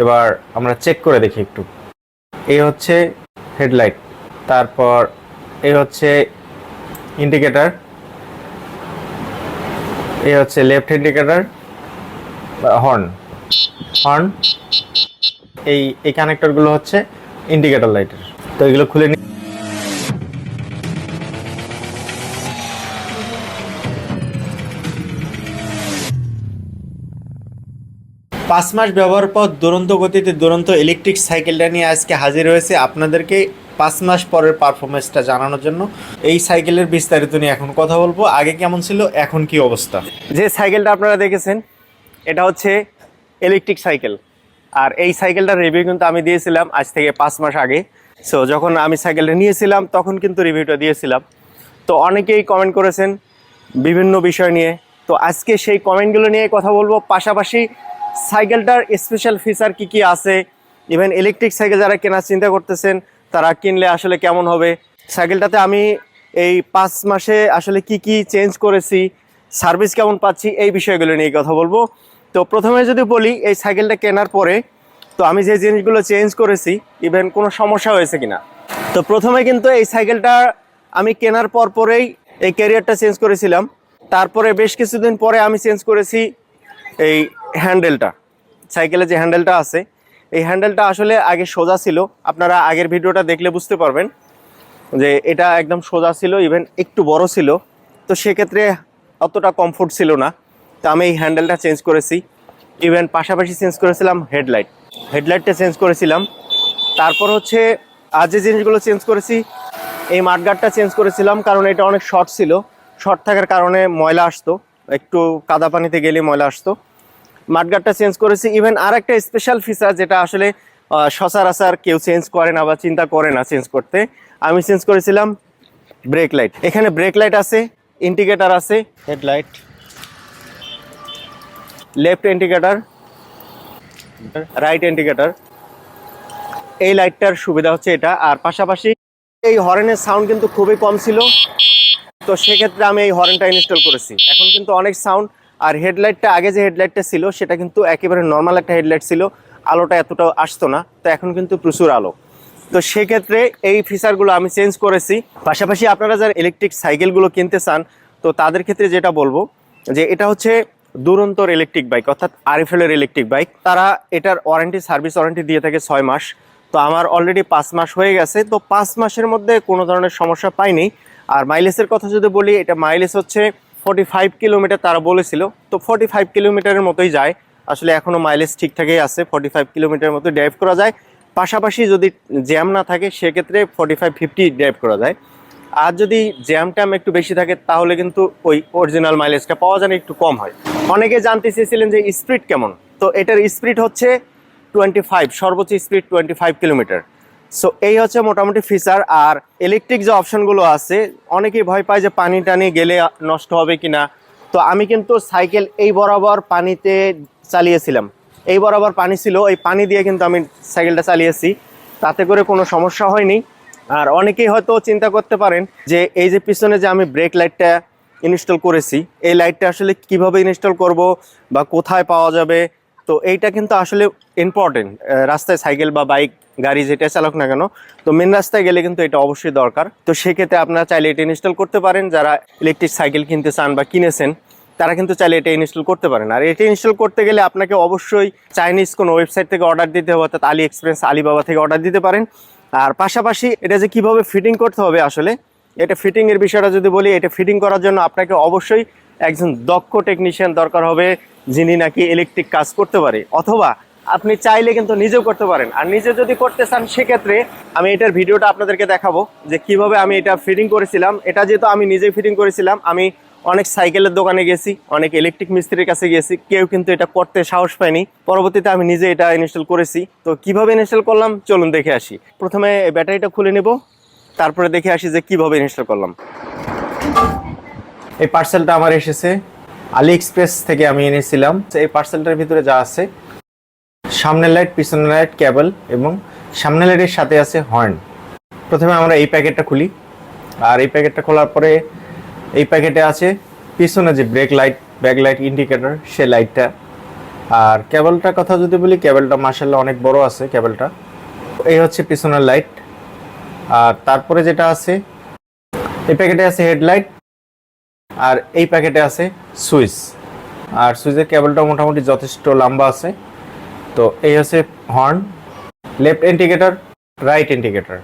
এবার আমরা চেক করে দেখি একটু। এই হচ্ছে হেডলাইট তারপর এই হচ্ছে ইন্ডিকেটার এই হচ্ছে লেফট ইন্ডিকেটার হর্ন হর্ন এই এই কানেক্টরগুলো হচ্ছে ইন্ডিকেটার লাইটের তো এগুলো খুলে নি পাঁচ মাস ব্যবহার পর দুরন্ত গতিতে দুরন্ত ইলেকট্রিক সাইকেলটা নিয়ে আজকে হাজির হয়েছে আপনাদেরকে পাঁচ মাস পরের পারফরমেন্সটা জানানোর জন্য। এই সাইকেলের বিস্তারিত নিয়ে এখন কথা বলব। আগে কেমন ছিল, এখন কি অবস্থা? যে সাইকেলটা আপনারা দেখেছেন, এটা হচ্ছে ইলেকট্রিক সাইকেল আর এই সাইকেলটার রিভিউ কিন্তু আমি দিয়েছিলাম আজ থেকে পাঁচ মাস আগে। সো যখন আমি সাইকেলটা নিয়েছিলাম, তখন কিন্তু রিভিউটা দিয়েছিলাম। তো অনেকেই কমেন্ট করেছেন বিভিন্ন বিষয় নিয়ে। তো আজকে সেই কমেন্টগুলো নিয়ে কথা বলব। পাশাপাশি সাইকেলটার স্পেশাল ফিচার কি কি আছে? ইভেন ইলেকট্রিক সাইকেল যারা কেনার চিন্তা করতেছেন, তারা কিনলে আসলে কেমন হবে? সাইকেলটাতে আমি এই পাঁচ মাসে আসলে কি কি চেঞ্জ করেছি সার্ভিস কেমন পাচ্ছি, এই বিষয়গুলো নিয়ে কথা বলব। তো প্রথমে যদি বলি, এই সাইকেলটা কেনার পরে, তো আমি যে জিনিসগুলো চেঞ্জ করেছি ইভেন কোনো সমস্যা হয়েছে কিনা? তো প্রথমে কিন্তু এই সাইকেলটা আমি কেনার পর পরেই এই ক্যারিয়ারটা চেঞ্জ করেছিলাম। তারপরে বেশ কিছুদিন পরে আমি চেঞ্জ করেছি এই হ্যান্ডেলটা, সাইকেলে যে হ্যান্ডেলটা আছে, এই হ্যান্ডেলটা আসলে আগে সোজা ছিল। আপনারা আগের ভিডিওটা দেখলে বুঝতে পারবেন যে এটা একদম সোজা ছিল ইভেন একটু বড় ছিল। তো সেক্ষেত্রে অতটা কমফোর্ট ছিল না। তো আমি এই হ্যান্ডেলটা চেঞ্জ করেছি। ইভেন পাশাপাশি চেঞ্জ করেছিলাম হেডলাইট হেডলাইটটা চেঞ্জ করেছিলাম। তারপর হচ্ছে আর যে জিনিসগুলো চেঞ্জ করেছি, এই মাঠগার্ডটা চেঞ্জ করেছিলাম কারণ এটা অনেক শর্ট ছিল। শর্ট থাকার কারণে ময়লা আসতো। একটু কাদা পানিতে গেলে ময়লা আসতো। মাঠগার্ডটা চেঞ্জ করেছি। ইভেন আর একটা স্পেশাল ফিচার যেটা আসলে সচরাচর কেউ চেঞ্জ করে না বা চিন্তা করে না চেঞ্জ করতে, আমি চেঞ্জ করেছিলাম ব্রেক লাইট এখানে ব্রেক লাইট আছে ইন্ডিকেটার আছে headlight left indicator right indicator এই লাইটটার সুবিধা হচ্ছে এটা। আর পাশাপাশি এই হরেনের সাউন্ড কিন্তু খুবই কম ছিল। তো সেক্ষেত্রে আমি এই হরেনটা ইনস্টল করেছি। এখন কিন্তু অনেক সাউন্ড আর হেডলাইটটা, আগে যে হেডলাইটটা ছিল, সেটা কিন্তু একেবারে নর্মাল একটা হেডলাইট ছিল। আলোটা এতটাও আসতো না, তো এখন কিন্তু প্রচুর আলো। তো সেক্ষেত্রে এই ফিচারগুলো আমি চেঞ্জ করেছি। পাশাপাশি আপনারা যারা ইলেকট্রিক সাইকেলগুলো কিনতে চান, তো তাদের ক্ষেত্রে যেটা বলব, যে এটা হচ্ছে দুরন্তর ইলেকট্রিক বাইক অর্থাৎ আরএফএলের ইলেকট্রিক বাইক তারা এটার ওয়ারেন্টি সার্ভিস ওয়ারেন্টি দিয়ে থাকে ছয় মাস। তো আমার অলরেডি পাঁচ মাস হয়ে গেছে, তো পাঁচ মাসের মধ্যে কোনো ধরনের সমস্যা পাইনি। আর মাইলেজের কথা যদি বলি, এটা মাইলেজ হচ্ছে ফর্টি ফাইভ কিলোমিটার তারা বলেছিল। তো ফর্টি ফাইভ কিলোমিটারের মতোই যায়। আসলে এখনও মাইলেজ ঠিকঠাকই আছে। ফর্টি ফাইভ কিলোমিটারের মতো ড্রাইভ করা যায়। পাশাপাশি যদি জ্যাম না থাকে, সেক্ষেত্রে ফর্টি ফাইভ ফিফটি ড্রাইভ করা যায়। আর যদি জ্যাম ট্যাম একটু বেশি থাকে, তাহলে কিন্তু ওই অরিজিনাল মাইলেজটা পাওয়া যায় একটু কম হয়। অনেকে জানতে চেয়েছিলেন যে স্পিড কেমন? তো এটার স্পিড হচ্ছে টোয়েন্টি ফাইভ সর্বোচ্চ speed twenty five kilometre so এই হচ্ছে মোটামুটি ফিচার আর ইলেকট্রিক যে অপশনগুলো আছে, অনেকেই ভয় পায় যে পানি টানি গেলে নষ্ট হবে কিনা। তো আমি কিন্তু সাইকেল এই বরাবর পানিতে চালিয়েছিলাম। এই বরাবর পানি ছিল, এই পানি দিয়ে কিন্তু আমি সাইকেলটা চালিয়েছি। তাতে করে কোনো সমস্যা হয়নি। আর অনেকেই হয়তো চিন্তা করতে পারেন যে এই যে পিছনে যে আমি ব্রেক লাইটটা ইনস্টল করেছি, এই লাইটটা আসলে কীভাবে ইনস্টল করব বা কোথায় পাওয়া যাবে? তো এইটা কিন্তু আসলে ইম্পর্টেন্ট রাস্তায় সাইকেল বা বাইক, গাড়ি যেটা চালক না কেন, তো মেন রাস্তায় গেলে কিন্তু এটা অবশ্যই দরকার। তো সেক্ষেত্রে আপনারা চাইলে এটা ইনস্টল করতে পারেন। যারা ইলেকট্রিক সাইকেল কিনতে চান বা কিনেছেন, তারা কিন্তু চাইলে এটা ইনস্টল করতে পারেন। আর এটা ইনস্টল করতে গেলে আপনাকে অবশ্যই চাইনিজ কোনো ওয়েবসাইট থেকে অর্ডার দিতে হবে, অর্থাৎ আলি এক্সপ্রেস আলিবাবা থেকে অর্ডার দিতে পারেন। আর পাশাপাশি এটা যে কীভাবে ফিটিং করতে হবে আসলে, এটা ফিটিং এর বিষয়টা যদি বলি, এটা ফিটিং করার জন্য আপনাকে অবশ্যই একজন দক্ষ টেকনিশিয়ান দরকার হবে। যিনি নাকি ইলেকট্রিক কাজ করতে পারে, অথবা আপনি চাইলে কিন্তু নিজেও করতে পারেন। আর নিজে যদি করতে চান, সেক্ষেত্রে আমি এটার ভিডিওটা আপনাদেরকে দেখাবো যে কীভাবে আমি এটা ফিটিং করেছিলাম। এটা যেহেতু আমি নিজেই ফিটিং করেছিলাম, আমি অনেক সাইকেলের দোকানে গেছি, অনেক ইলেকট্রিক মিস্ত্রির কাছে গেছি, কেউ কিন্তু এটা করতে সাহস পায়নি। পরবর্তীতে আমি নিজে এটা ইনস্টল করেছি। তো কীভাবে ইনস্টল করলাম, চলুন দেখে আসি। প্রথমে ব্যাটারিটা খুলে নেব, তারপরে দেখে আসি যে কীভাবে ইনস্টল করলাম। এই পার্সেলটা আমার এসেছে। আলি এক্সপ্রেস থেকে আমি এনেছিলাম। এই পার্সেলটার ভিতরে যা আছে, সামনের লাইট পিছনের লাইট ক্যাবল এবং সামনের লাইটের সাথে আছে হর্ন প্রথমে আমরা এই প্যাকেটটা খুলি। আর এই প্যাকেটটা খোলার পরে এই প্যাকেটে আছে পিছনে যে brake light back light indicator সে লাইটটা আর কেবলটার কথা যদি বলি কেবলটা মার্শাল্লাহ অনেক বড় আছে কেবলটা এই হচ্ছে পিছনের লাইট আর তারপরে যেটা আছে, এই প্যাকেটে আছে হেডলাইট আর এই প্যাকেটে আছে সুইচ। আর সুইচের কেবলটা মোটামুটি যথেষ্ট লম্বা আছে। তো এই হচ্ছে horn, left indicator, right indicator.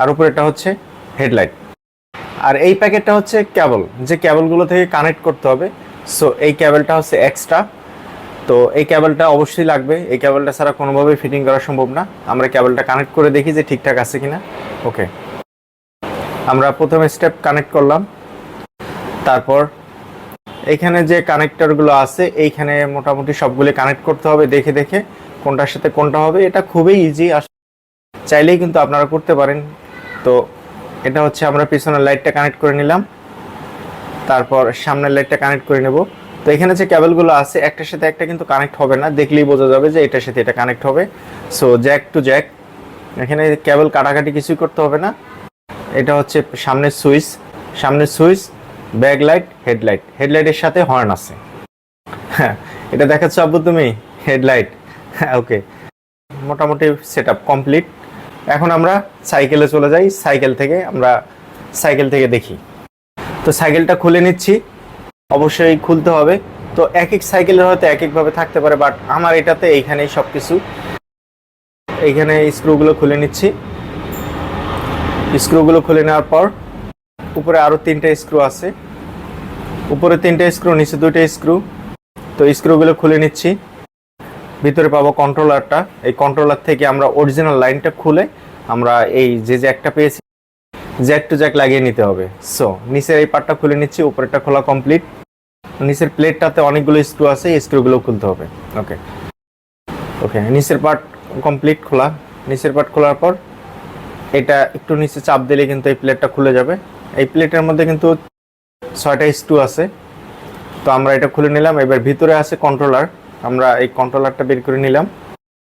আর উপরেটা হচ্ছে হেডলাইট। আর এই প্যাকেটটা হচ্ছে কেবল যে কেবলগুলো থেকে কানেক্ট করতে হবে, সো এই কেবলটা হচ্ছে এক্সট্রা। তো এই কেবলটা অবশ্যই লাগবে। এই কেবলটা ছাড়া কোনোভাবেই ফিটিং করা সম্ভব না। আমরা কেবলটা কানেক্ট করে দেখি যে ঠিকঠাক আছে কিনা। ওকে। আমরা প্রথমে স্টেপ কানেক্ট করলাম। তারপর এখানে যে কানেক্টরগুলো আছে, এইখানে মোটামুটি সবগুলি কানেক্ট করতে হবে, দেখে দেখে কোনটার সাথে কোনটা হবে, এটা খুবই ইজি চাইলেই কিন্তু আপনারা করতে পারেন। তো এটা হচ্ছে আমরা পিছনের লাইটটা কানেক্ট করে নিলাম। তারপর সামনের লাইটটা কানেক্ট করে নেব। তো এখানে যে কেবলগুলো আছে, একটার সাথে একটা কিন্তু কানেক্ট হবে না। দেখলেই বোঝা যাবে যে এটার সাথে এটা কানেক্ট হবে। সো জ্যাক টু জ্যাক এখানে কেবল কাটাকাটি কিছুই করতে হবে না। এটা হচ্ছে সামনের সুইচ সামনের সুইচ ব্যাক লাইট হেডলাইট। হেডলাইটের সাথে হর্ন আছে। হ্যাঁ এটা দেখাচ্ছ আব্বু তুমি? হেডলাইট। হ্যাঁ ওকে মোটামুটি সেট আপ কমপ্লিট এখন আমরা সাইকেলে চলে যাই। সাইকেল থেকে আমরা সাইকেল থেকে দেখি। তো সাইকেলটা খুলে নিচ্ছি। অবশ্যই খুলতে হবে। তো এক এক সাইকেলের হয়তো এক একভাবে থাকতে পারে বাট আমার এটাতে এইখানেই সব কিছু এইখানে স্ক্রুগুলো খুলে নিচ্ছি। স্ক্রুগুলো খুলে নেওয়ার পর উপরে আরও তিনটে স্ক্রু আছে। উপরে তিনটে স্ক্রু, নিচে দুইটা স্ক্রু। তো স্ক্রুগুলো খুলে নিচ্ছি। ভিতরে পাবো কন্ট্রোলারটা এই কন্ট্রোলার থেকে আমরা অরিজিনাল লাইনটা খুলে আমরা এই যে জ্যাকটা পেয়েছি জ্যাক টু জ্যাক লাগিয়ে নিতে হবে। সো নিচের এই পার্টটা খুলে নিচ্ছি, উপরেরটা খোলা কমপ্লিট নিচের প্লেটটাতে অনেকগুলো স্ক্রু আছে, এই স্ক্রুগুলো খুলতে হবে। ওকে ওকে নিচের পার্ট কমপ্লিট খোলা। নিচের পার্ট খোলার পর এটা একটু নিচে চাপ দিলে কিন্তু এই প্লেটটা খুলে যাবে। এই প্লেটের মধ্যে কিন্তু ছয়টা স্ক্রু আছে। তো আমরা এটা খুলে নিলাম। এবার ভিতরে আছে কন্ট্রোলার আমরা এই কন্ট্রোলারটা বের করে নিলাম।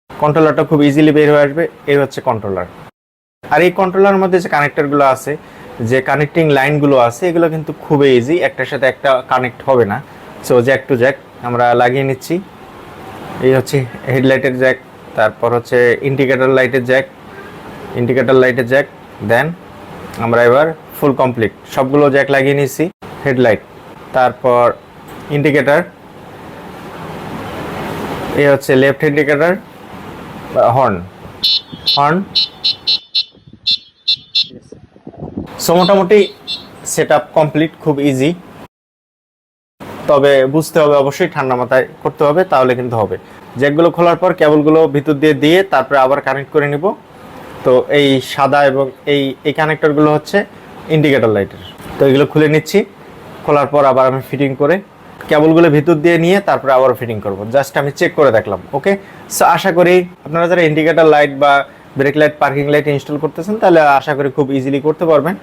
কন্ট্রোলারটা খুব ইজিলি বের হয়ে আসবে। এই হচ্ছে কন্ট্রোলার আর এই কন্ট্রোলার মধ্যে যে কানেক্টরগুলো আছে, যে কানেক্টিং লাইনগুলো আছে, এগুলো কিন্তু খুবই ইজি একটার সাথে একটা কানেক্ট হবে না। সো জ্যাক টু জ্যাক আমরা লাগিয়ে নিচ্ছি। এই হচ্ছে হেডলাইটের জ্যাক তারপর হচ্ছে ইন্ডিকেটার লাইটের জ্যাক ইন্ডিকেটার লাইটের জ্যাক দেন আমরা এবার ফুল কমপ্লিট। সবগুলো জ্যাক লাগিয়ে নিয়েছি, হেডলাইট, তারপর ইন্ডিকেটার এই হচ্ছে left indicator, horn horn. So মোটামুটি সেট আপ কমপ্লিট, খুব ইজি। তবে বুঝতে হবে অবশ্যই, ঠান্ডা মাথায় করতে হবে, তাহলে কিন্তু হবে। জ্যাকগুলো খোলার পর কেবলগুলো ভিতর দিয়ে দিয়ে তারপরে আবার কানেক্ট করে নিব। তো এই সাদা এবং এই এই কানেক্টরগুলো হচ্ছে ইন্ডিকেটর লাইটের তো এগুলো খুলে নিচ্ছি, খোলার পর আবার আমি ফিটিং করে কেবলগুলো ভিতর দিয়ে নিয়ে তারপরে আবার ফিটিং করব। জাস্ট আমি চেক করে দেখলাম ওকে সো আশা করি আপনারা যারা ইন্ডিকেটর লাইট বা brake light parking light install করতেছেন, তাহলে আশা করি খুব ইজিলি করতে পারবেন।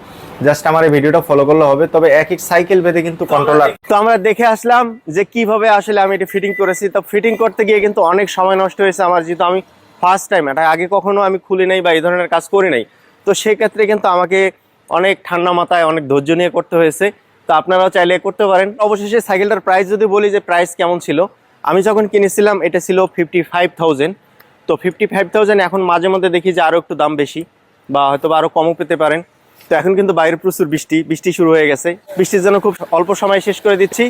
জাস্ট আমার এই ভিডিওটা ফলো করলে হবে, তবে এক এক সাইকেল বেঁধে কিন্তু কন্ট্রোলার তো আমরা দেখে আসলাম যে কীভাবে আসলে আমি এটা ফিটিং করেছি। তো ফিটিং করতে গিয়ে কিন্তু অনেক সময় নষ্ট হয়েছে আমার, যেহেতু আমি ফার্স্ট টাইম এটা আগে কখনো আমি খুলি নাই বা এই ধরনের কাজ করি নাই। তো সেই ক্ষেত্রে কিন্তু আমাকে অনেক ঠান্ডা মাথায় অনেক ধৈর্য নিয়ে করতে হয়েছে। তো আপনারাও চাইলে করতে পারেন। অবশেষে সাইকেলটার প্রাইস যদি বলি যে প্রাইস কেমন ছিল, আমি যখন কিনেছিলাম, এটা ছিল ফিফটি ফাইভ থাউজেন্ড তো ফিফটি ফাইভ থাউজেন্ড এখন মাঝে মধ্যে দেখি যে আরও একটু দাম বেশি বা হয়তো বা আরও কমও পেতে পারেন। তো এখন কিন্তু বাইরে প্রচুর বৃষ্টি বৃষ্টি শুরু হয়ে গেছে। বৃষ্টির জন্য খুব অল্প সময় শেষ করে দিচ্ছি।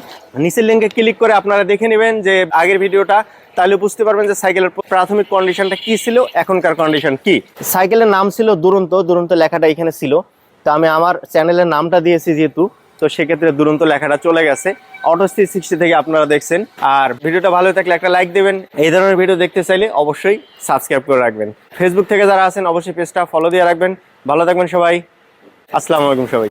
নিচের লিঙ্কে ক্লিক করে আপনারা দেখে নেবেন যে আগের ভিডিওটা। তাহলে বুঝতে পারবেন যে সাইকেলের প্রাথমিক কন্ডিশনটা কি ছিল, এখনকার কন্ডিশন কি। সাইকেলের নাম ছিল দুরন্ত দুরন্ত লেখাটা এখানে ছিল। তো আমি আমার চ্যানেলের নামটা দিয়েছি যেহেতু, তো সেক্ষেত্রে দুরন্ত লেখাটা চলে গেছে। অটো সিক্সটি থেকে আপনারা দেখছেন। আর ভিডিওটা ভালো থাকলে একটা লাইক দেবেন। এই ধরনের ভিডিও দেখতে চাইলে অবশ্যই সাবস্ক্রাইব করে রাখবেন। ফেসবুক থেকে যারা আছেন, অবশ্যই পেজটা ফলো দিয়ে রাখবেন। ভালো থাকবেন সবাই। আসসালামু আলাইকুম সবাই।